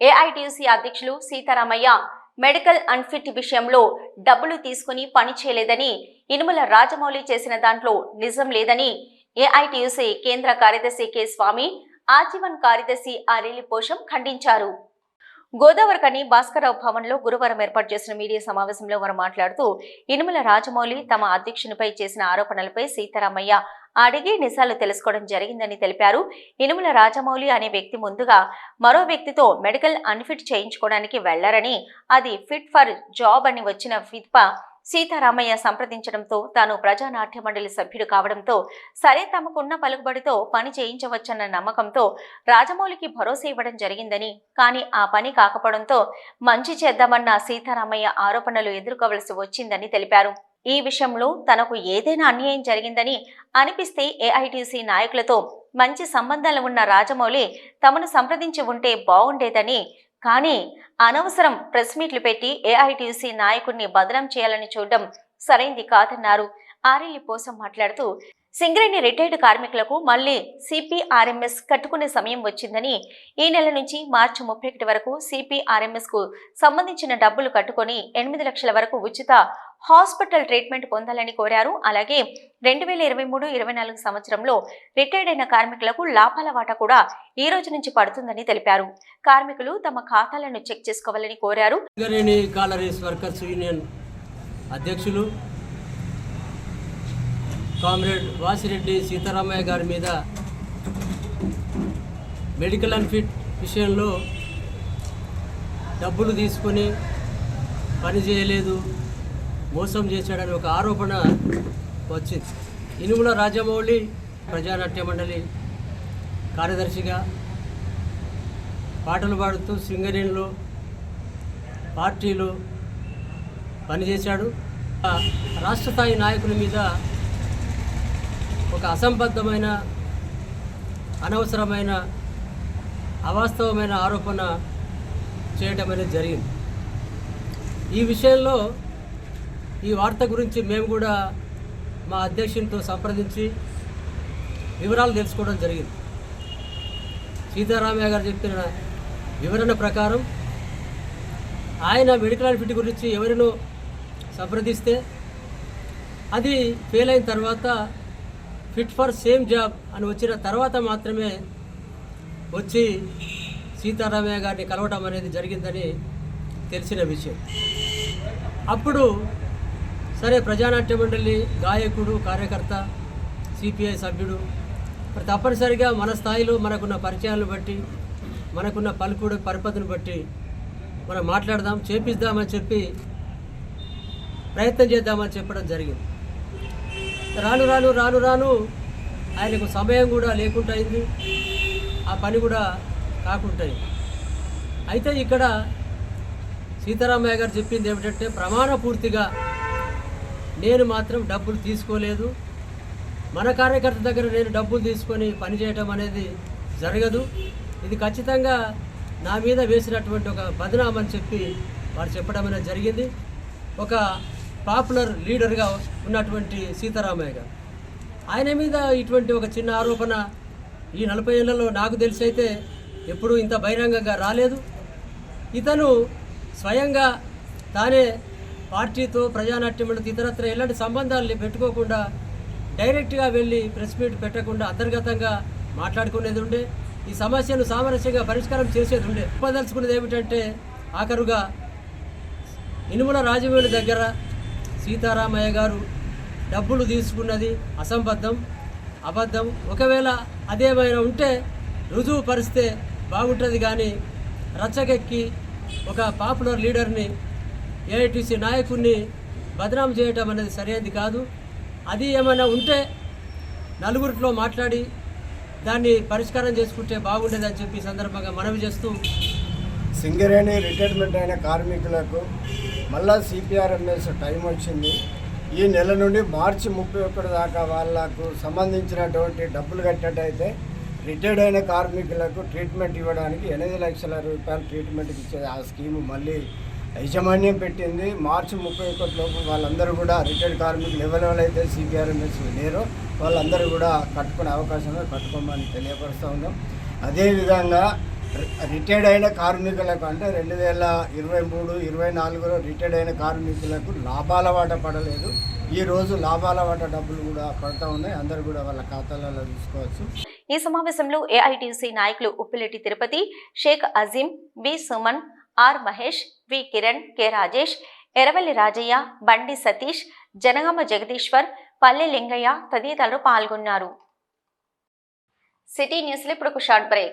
AITUC అధ్యక్షులు Sitaramayya medical unfit విషయంలో డబ్బులు తీసుకుని పని చేయలేదని ఇనుముల రాజమౌళి చేసిన దాంట్లో నిజం లేదని ఏఐటియుసి కేంద్ర కార్యదర్శి కె స్వామి ఆజీవన్ కార్యదర్శి ఆరేలి పోషం ఖండించారు. గోదావరికని భాస్కరరావు భవన్లో గురువారం ఏర్పాటు చేసిన మీడియా సమావేశంలో వారు మాట్లాడుతూ ఇనుముల రాజమౌళి తమ అధ్యక్షునిపై చేసిన ఆరోపణలపై సీతారామయ్య అడిగి నిజాలు తెలుసుకోవడం జరిగిందని తెలిపారు. ఇనుముల రాజమౌళి అనే వ్యక్తి ముందుగా మరో వ్యక్తితో మెడికల్ అన్ఫిట్ చేయించుకోవడానికి వెళ్ళారని అది ఫిట్ ఫర్ జాబ్ అని వచ్చిన ఫిత్ప సీతారామయ్య సంప్రదించడంతో తాను ప్రజానాట్య మండలి సభ్యుడు కావడంతో సరే తమకున్న పలుకుబడితో పని చేయించవచ్చన్న నమ్మకంతో రాజమౌళికి భరోసా ఇవ్వడం జరిగిందని కానీ ఆ పని కాకపోవడంతో మంచి చేద్దామన్న సీతారామయ్య ఆరోపణలు ఎదుర్కోవలసి వచ్చిందని తెలిపారు. ఈ విషయంలో తనకు ఏదైనా అన్యాయం జరిగిందని అనిపిస్తే ఏఐటీసీ నాయకులతో మంచి సంబంధాలు ఉన్న రాజమౌళి తమను సంప్రదించి ఉంటే బాగుండేదని. కానీ అనవసరం ప్రెస్ మీట్లు పెట్టి ఏఐటీసీ నాయకుడిని బదనం చేయాలని చూడడం సరైంది కాదన్నారు. ఆర్ఎల్ఈ కోసం మాట్లాడుతూ సింగరేణి రిటైర్డ్ కార్మికులకు మళ్ళీ సిపిఆర్ఎంఎస్ కట్టుకునే సమయం వచ్చిందని ఈ నెల నుంచి మార్చి ముప్పై ఒకటి వరకు సిపిఆర్ఎంఎస్కు సంబంధించిన డబ్బులు కట్టుకొని ఎనిమిది లక్షల వరకు ఉచిత హాస్పిటల్ ట్రీట్మెంట్ పొందాలని కోరారు. అలాగే రెండు వేల ఇరవై మూడు ఇరవై నాలుగు సంవత్సరంలో రిటైర్డ్ అయిన కార్మికులకు లాభాల వాటా కూడా ఈ రోజు నుంచి పడుతుందని తెలిపారు. కార్మికులు తమ ఖాతాలను చెక్ చేసుకోవాలని కోరారు. వర్కర్స్ యూనియన్ అధ్యక్షులు కామ్రేడ్ వాసిరెడ్డి సీతారామయ్య గారి మీద మెడికల్ అండ్ ఫిట్ విషయంలో డబ్బులు తీసుకొని పని చేయలేదు మోసం చేశాడని ఒక ఆరోపణ వచ్చింది. ఇనుముల రాజమౌళి ప్రజానాట్య మండలి కార్యదర్శిగా పాటలు పాడుతూ సింగరేణిలో పార్టీలో పనిచేశాడు. ఆ రాష్ట్ర స్థాయి నాయకుల మీద ఒక అసంబద్ధమైన అనవసరమైన అవాస్తవమైన ఆరోపణ చేయటం అనేది జరిగింది. ఈ విషయంలో ఈ వార్త గురించి మేము కూడా మా అధ్యక్షునితో సంప్రదించి వివరాలు తెలుసుకోవడం జరిగింది. సీతారామయ్య గారు చెప్పిన వివరణ ప్రకారం ఆయన మెడికల్ ఫిట్ గురించి ఎవరినో సంప్రదిస్తే అది ఫెయిల్ అయిన తర్వాత ఫిట్ ఫర్ సేమ్ జాబ్ అని వచ్చిన తర్వాత మాత్రమే వచ్చి సీతారామయ్య గారిని కలవటం అనేది జరిగిందని తెలిసిన విషయం. అప్పుడు సరే ప్రజానాట్య మండలి గాయకుడు కార్యకర్త సిపిఐ సభ్యుడు మరి తప్పనిసరిగా మన స్థాయిలో మనకున్న పరిచయాలను బట్టి మనకున్న పలుకుడు పరిపతిని బట్టి మనం మాట్లాడదాం చేపిద్దామని చెప్పి ప్రయత్నం చేద్దామని చెప్పడం జరిగింది. రాను రాను రాను రాను. ఆయనకు సమయం కూడా లేకుండా అయింది. ఆ పని కూడా కాకుండా అయితే ఇక్కడ సీతారామయ్య గారు చెప్పింది ఏమిటంటే ప్రమాణ పూర్తిగా నేను మాత్రం డబ్బులు తీసుకోలేదు. మన కార్యకర్త దగ్గర నేను డబ్బులు తీసుకొని పనిచేయటం అనేది జరగదు. ఇది ఖచ్చితంగా నా మీద వేసినటువంటి ఒక బదనామని అని చెప్పి వారు చెప్పడం అనేది జరిగింది. ఒక పాపులర్ లీడర్గా ఉన్నటువంటి సీతారామయ్య గారు. ఆయన మీద ఇటువంటి ఒక చిన్న ఆరోపణ ఈ నలభై ఏళ్ళలో నాకు తెలిసి అయితే ఎప్పుడూ ఇంత బహిరంగంగా రాలేదు. ఇతను స్వయంగా తానే పార్టీతో ప్రజానాట్యములతో ఇతరత్ర ఎలాంటి సంబంధాలు పెట్టుకోకుండా డైరెక్ట్గా వెళ్ళి ప్రెస్ మీట్ పెట్టకుండా అంతర్గతంగా మాట్లాడుకునేది ఉండే ఈ సమస్యను సామరస్యంగా పరిష్కారం చేసేది ఉండే. చెప్పదలుచుకున్నది ఏమిటంటే ఆఖరుగా ఇనుముల రాజమౌళి దగ్గర సీతారామయ్య గారు డబ్బులు తీసుకున్నది అసంబద్ధం అబద్ధం. ఒకవేళ అదేమైనా ఉంటే రుజువు పరిస్తే బాగుంటుంది కానీ రచ్చగెక్కి ఒక పాపులర్ లీడర్ని ఏఐటీసీ నాయకుడిని బదనాం చేయటం అనేది సరైనది కాదు. అది ఏమైనా ఉంటే నలుగురిలో మాట్లాడి దాన్ని పరిష్కారం చేసుకుంటే బాగుండేదని చెప్పి సందర్భంగా మనవి చేస్తూ సింగరేణి రిటైర్మెంట్ అయిన కార్మికులకు మళ్ళా సిపిఆర్ఎంఎస్ టైం వచ్చింది. ఈ నెల నుండి మార్చి ముప్పై ఒకటి దాకా వాళ్ళకు సంబంధించినటువంటి డబ్బులు కట్టేటైతే రిటైర్డ్ అయిన కార్మికులకు ట్రీట్మెంట్ ఇవ్వడానికి ఎనిమిది లక్షల రూపాయలు ట్రీట్మెంట్ ఇచ్చే ఆ స్కీము మళ్ళీ యాజమాన్యం పెట్టింది. మార్చి ముప్పై ఒకటి లోపు వాళ్ళందరూ కూడా రిటైర్డ్ కార్మికులు ఎవరెవరైతే సిపిఆర్ఎంఎస్ లేరో వాళ్ళందరూ కూడా కట్టుకునే అవకాశం కట్టుకోమని తెలియపరుస్తూ ఉన్నాం. అదేవిధంగా రిటైర్డ్ అయిన కార్మికులకు అంటే రెండు వేల ఇరవై మూడు ఇరవై నాలుగులో రిటైర్డ్ అయిన కార్మికులకు లాభాల వాట పడలేదు. ఈ రోజు లాభాల వాట డబ్బులు కూడా పడతా ఉన్నాయి. అందరు కూడా వాళ్ళ ఖాతాలలో తీసుకోవచ్చు ఈ సమావేశంలో ఏఐటీసీ నాయకులు Uppireddy Tirupati Shaik Azeem B Suman R Mahesh V Kiran K Rajesh Eravalli Rajaiah Bandi Satish Janagama Jagadishwar పల్లె లింగయ్య తదితరులు పాల్గొన్నారు. సిటీ న్యూస్లో ఇప్పుడు ఒక షార్ట్ బ్రేక్.